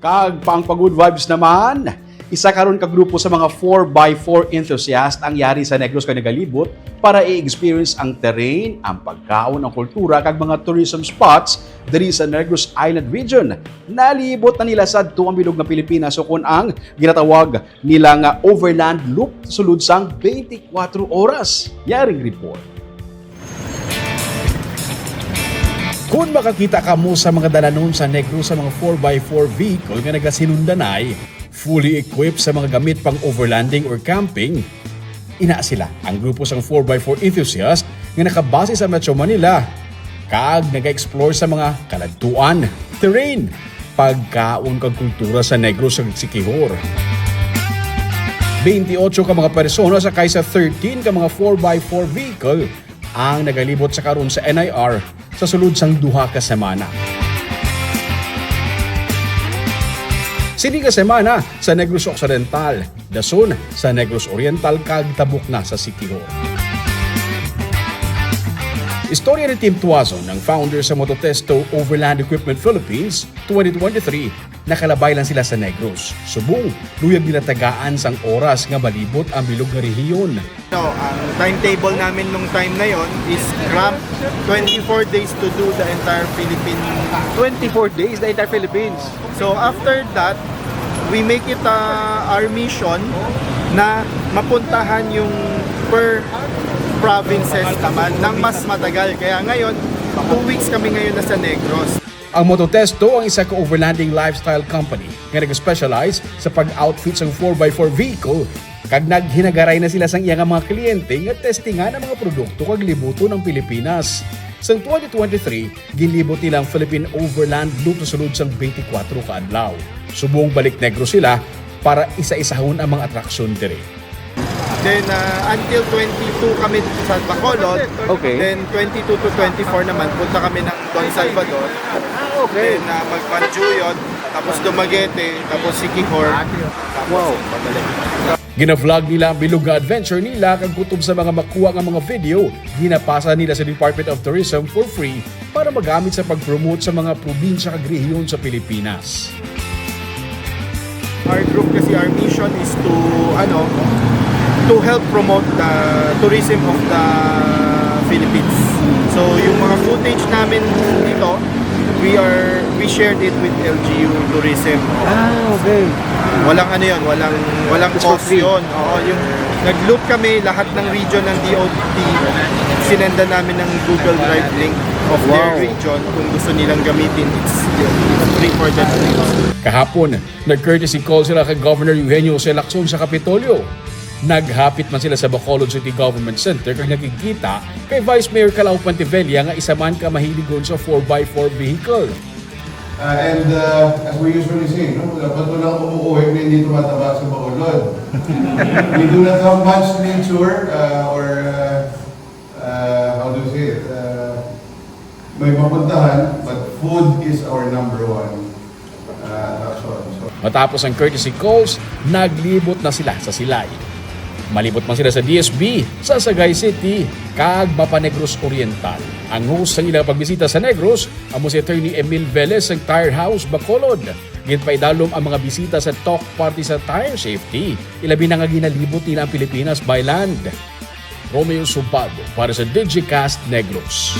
Kag pang pagod vibes naman, isa karon ka grupo sa mga 4x4 enthusiast ang yari sa Negros kay nagalibot para i-experience ang terrain, ang pagkaon, ang kultura kag mga tourism spots diri sa Negros Island region. Nalibot na nila sa tuwang bilog ng Pilipinas so kung ang ginatawag nila nga overland loop sulod sang 24 oras. Yaring report. Kung makakita ka mo sa mga dalanon sa Negros sa mga 4x4 vehicle nga nagasinundanay, fully equipped sa mga gamit pang overlanding or camping, ina sila ang grupo sang 4x4 enthusiast nga nakabase sa Metro Manila. Kag nag-explore sa mga kaladtuan, terrain, pagkaon kag kultura sa Negros sa Sikihor. 28 ka mga persona sa kaysa 13 ka mga 4x4 vehicle ang nagalibot sa karon sa NIR sa sulod sang duha ka semana. Sini ka semana sa Negros Occidental, dason sa Negros Oriental kag tabok na sa Sikihor. Istorya ni Tim Tuazon, ng founder sa Mototesto Overland Equipment Philippines 2023, nakalabay lang sila sa Negros. Subong, luyag nila tagaan sang oras nga balibot ang bilog nga rehiyon. No, ang timetable namin nung time na yon is ramp 24 days to do the entire Philippine. 24 days, the entire Philippines. So after that, we make it uh, our mission na mapuntahan yung per provinces naman ng mas matagal. Kaya ngayon, two weeks kami ngayon nasa Negros. Ang Mototesto ang isa ka overlanding lifestyle company nga nag-specialize sa pag-outfit ng 4x4 vehicle kag naghinagaray na sila sang iyang mga kliyente nga testingan ang mga produkto kag libuto ng Pilipinas. Sa 2023, ginlibot nila ang Philippine Overland Loop na sulod sang 24 ka adlaw. Subong balik negro sila para isa-isahon ang mga atraksyon dire. Then uh, until 22 kami sa Bacolod. Okay. Then 22 to 24 naman, punta kami ng Don Salvador. Ah, okay. Then uh, magpanjuyot, tapos Dumaguete, tapos Sikihor. Tapos Wow. pabalik. Gina-vlog nila ang bilog adventure nila kag kutob sa mga makuha nga mga video, ginapasa nila sa Department of Tourism for free para magamit sa pag-promote sa mga probinsya kag rehiyon sa Pilipinas. Our group kasi our mission is to ano to help promote the tourism of the Philippines. So yung mga footage namin dito, we are we shared it with LGU Tourism. Ah, okay. Walang ano yun, walang walang cost yun. Oo, yung nag-loop kami lahat ng region ng DOT, sinenda namin ng Google Drive link of their Wow. region kung gusto nilang gamitin. It's, it's free for use. Kahapon, nag-courtesy call sila kay Governor Eugenio C. Lacson sa Kapitolyo. Naghapit man sila sa Bacolod City Government Center kag nakikita kay Vice Mayor Calao Pantevella nga isa man ka mahiligon sa 4x4 vehicle. Uh, and uh, as we usually say, no, dapat mo lang umuuwi na hindi tumataba sa Bacolod. we do not have much nature uh, or, uh, uh, how do you say it, uh, may mapuntahan, but food is our number one uh, attraction. So, Matapos ang courtesy calls, naglibot na sila sa Silay. Malibot man sila sa DSB sa Sagay City, kag Mapanegros Oriental. Ang host sa ilang pagbisita sa Negros, amo si Attorney Emil Velez ng Tire House, Bacolod. Ginpaidalom ang mga bisita sa talk party sa tire safety. Ilabi na nga ginalibot nila ang Pilipinas by land. Romeo Subago para sa Digicast Negros.